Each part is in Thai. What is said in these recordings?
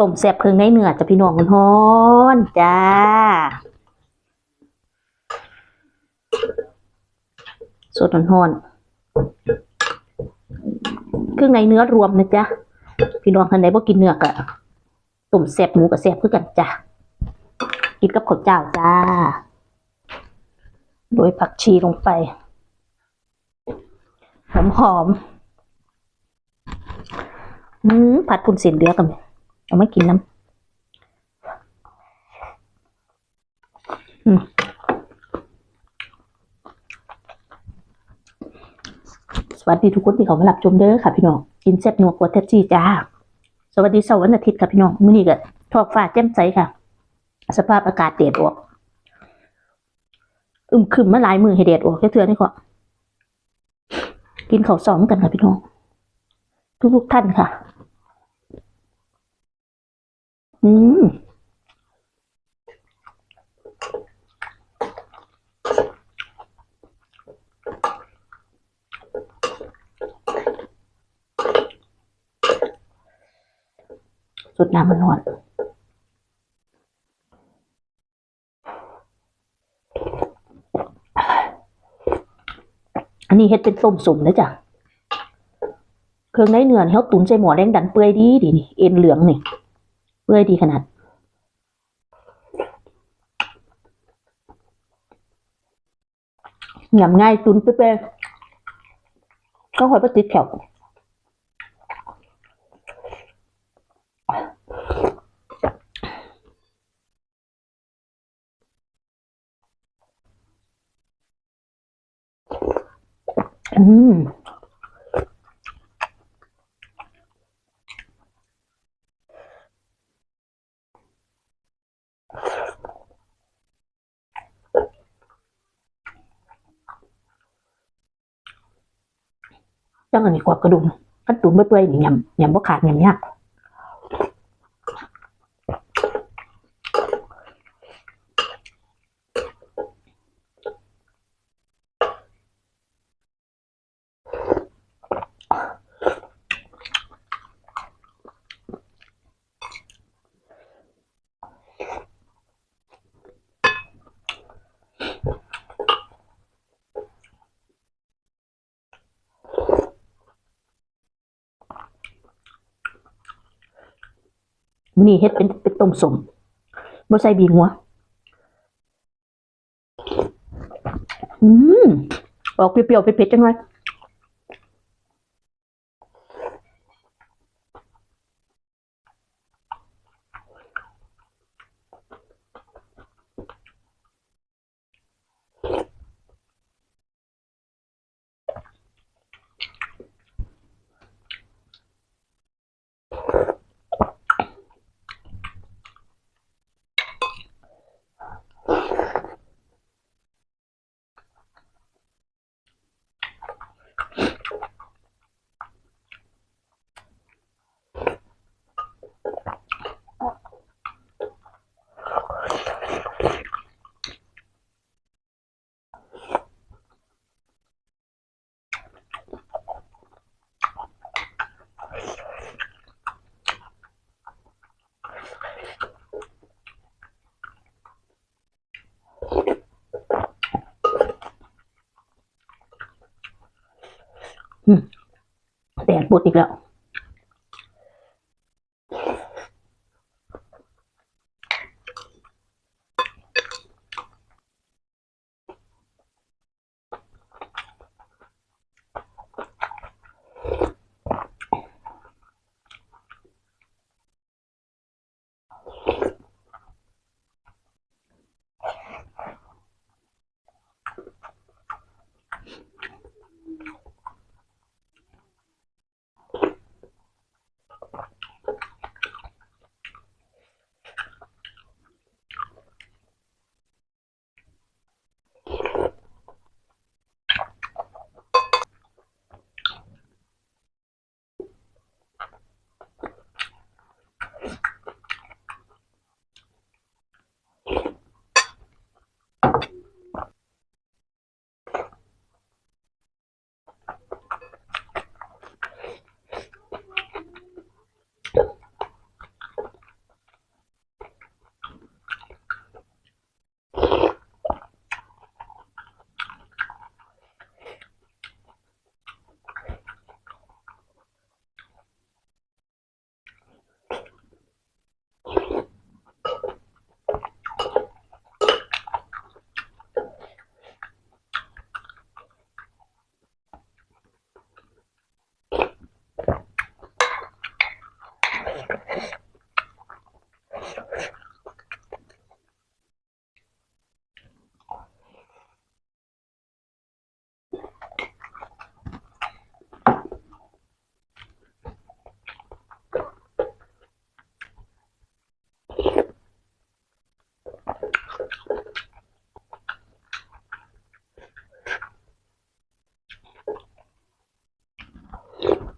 ต้มแซ่บเครื่องในเนื้อจ้ะพี่น้องฮ้อนๆจ้าสดฮ้อนๆเครื่องในเนื้อรวมนะจ๊ะพี่น้องท่านใดบ่กินเนื้อกะต้มแซ่บหมูกับแซ่บคือกันจ้ะกินกับข้าวเจ้าจ้า โดยผักชีลงไป หอมหอมๆอืมผัดพุนเส้นเหลือกัน เอามากินน้ำอืมสวัสดีทุกคนที่เขามารับชมเด้อค่ะพี่น้องกินแซ่บนัวกว่าแท็จีจ้า สวัสดีเสาร์วันอาทิตย์ค่ะพี่น้องมื้อนี้ก็ทอกฟ้าแจ่มใสค่ะ สภาพอากาศเดดออกอึมครึมมาหลายมือให้เดดออกแค่เทือนี่ก็กินข้าวซองกันค่ะพี่น้อง ทุกๆท่านค่ะ อืมสุดน้ำมันนอนอันนี้เฮ็ดเป็นต้มสุ่มนะจ๊ะ เครื่องในเนื้อนี่เขาตุ๋นใส่หมอแดงดันเปื่อยดีดีนี่เอ็นเหลืองนี่ เปื่อยดีขนาด หยำง่ายตุนเปื่อยๆก็หอยปลาติดแขวอืม จังอันนี้กว่ากระดุมขั้นตุ๋นเปื่อยๆนี่ยำยำบ่ขาดยำยาก มื้อนี่เฮ็ดเป็นเป็นต้มสมบ่ใส่บีงัวอืมออกเปรี้ยวๆเผ็ดๆจังเลย แดดบดอีกแล้ว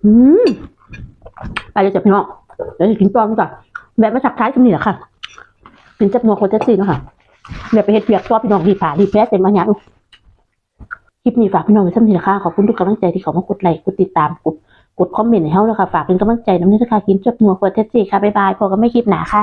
อืมไปเลยจ้ะพี่น้อง เดี๋ยวจะกินตอนก่อนแบบมาสักท้ายกันนี่แหละค่ะเป็นจับนัวคนจะซีนะคะแบบไปเฮ็ดเปียกตัวพี่น้องดีผ่าดีแพ้เต็มมาอย่างคลิปนี้ฝากพี่น้องไว้สักนิดนะคะขอบคุณทุกกำลังใจที่เขามากดไลค์กดติดตามกดกดคอมเมนต์ให้เฮานะคะฝากเป็นกำลังใจน้ำเนื้อค่ะกินจับนัวคนจะซีค่ะบ๊ายบายพอกันไม่คลิปหนาค่ะ